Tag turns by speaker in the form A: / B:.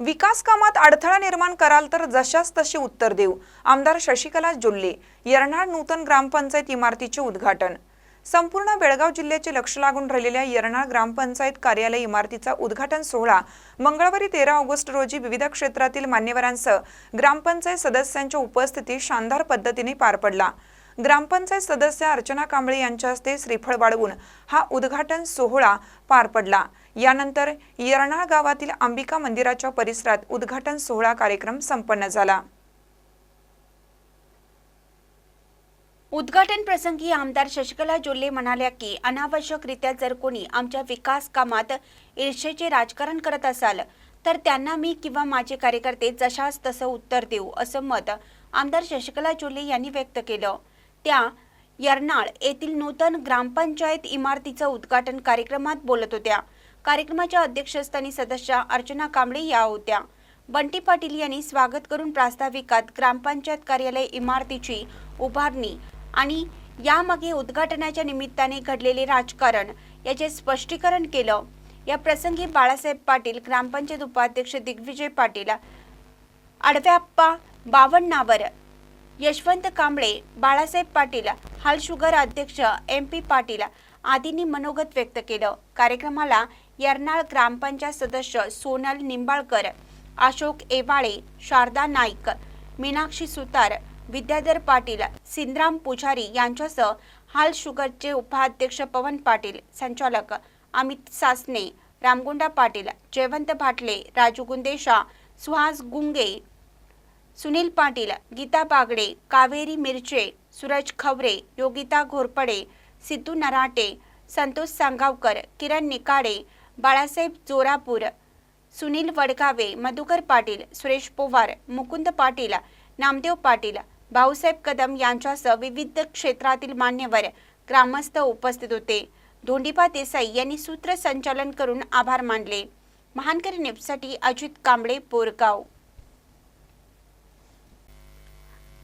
A: विकास कामात अडथळा निर्माण कराल तर जशास तशी उत्तर देऊ. आमदार शशिकला जुल्ले यरनाळ नूतन ग्रामपंचायत इमारतीचे उद्घाटन. संपूर्ण बेळगाव जिल्ह्याचे लक्ष लागून राहिलेल्या यरनाळ ग्रामपंचायत कार्यालय इमारतीचा उद्घाटन सोहळा मंगळवारी तेरा ऑगस्ट रोजी विविध क्षेत्रातील मान्यवरांसह ग्रामपंचायत सदस्यांच्या उपस्थितीत शानदार पद्धतीने पार पडला. ग्रामपंचायत सदस्य अर्चना कांबळे यांच्या हस्ते श्रीफळ वाढवून हा उद्घाटन सोहळा पार पडला. यानंतर यरनाळ गावातील अंबिका मंदिराच्या परिसरात उद्घाटन सोहळा कार्यक्रम संपन्न झाला.
B: उद्घाटन प्रसंगी आमदार शशिकला जोल्ले म्हणाल्या की अनावश्यकरित्या जर कोणी आमच्या विकास कामात ईर्षेचे राजकारण करत असाल तर त्यांना मी किंवा माझे कार्यकर्ते जशास तसं उत्तर देऊ असं मत आमदार शशिकला जोल्ले यांनी व्यक्त केलं. त्या यरनाळ येथील नूतन ग्रामपंचायत इमारतीचं उद्घाटन कार्यक्रमात बोलत होत्या. कार्यक्रमाच्या अध्यक्षस्थानी सदस्य अर्चना कांबळे या होत्या. बंटी पाटील यांनी स्वागत करून प्रास्ताविकात ग्रामपंचायत कार्यालय इमारतीची उभारणी आणि यामागे उद्घाटनाच्या निमित्ताने घडलेले राजकारण याचे स्पष्टीकरण केलं. या प्रसंगी बाळासाहेब पाटील ग्रामपंचायत उपाध्यक्ष दिग्विजय पाटील आडव्याप्पा बावन्नावर यशवंत कांबळे बाळासाहेब पाटील हाल शुगर अध्यक्ष एम पी पाटील आदींनी मनोगत व्यक्त केलं. कार्यक्रमाला यरनाळ ग्रामपंचायत सदस्य सोनल निंबाळकर अशोक एवाळे शारदा नाईक मीनाक्षी सुतार विद्याधर पाटील सिंद्राम पुजारी यांच्यासह हाल शुगरचे उपाध्यक्ष पवन पाटील संचालक अमित सासने रामगुंडा पाटील जयवंत भाटले राजू गुंदेशा सुहास गुंगे सुनील पाटील गीता बागडे कावेरी मिरचे सूरज खवरे योगिता घोरपडे सिद्धू नराटे संतोष सांगावकर किरण निकाडे बाळासाहेब जोरापूर सुनील वडगावे मधुकर पाटील सुरेश पोवार मुकुंद पाटील नामदेव पाटील भाऊसाहेब कदम यांच्यासह विविध क्षेत्रातील मान्यवर ग्रामस्थ उपस्थित होते. धोंडीबा देसाई यांनी सूत्रसंचालन करून आभार मानले. महानकर नेपसाठी अजित कांबळे बोरगाव.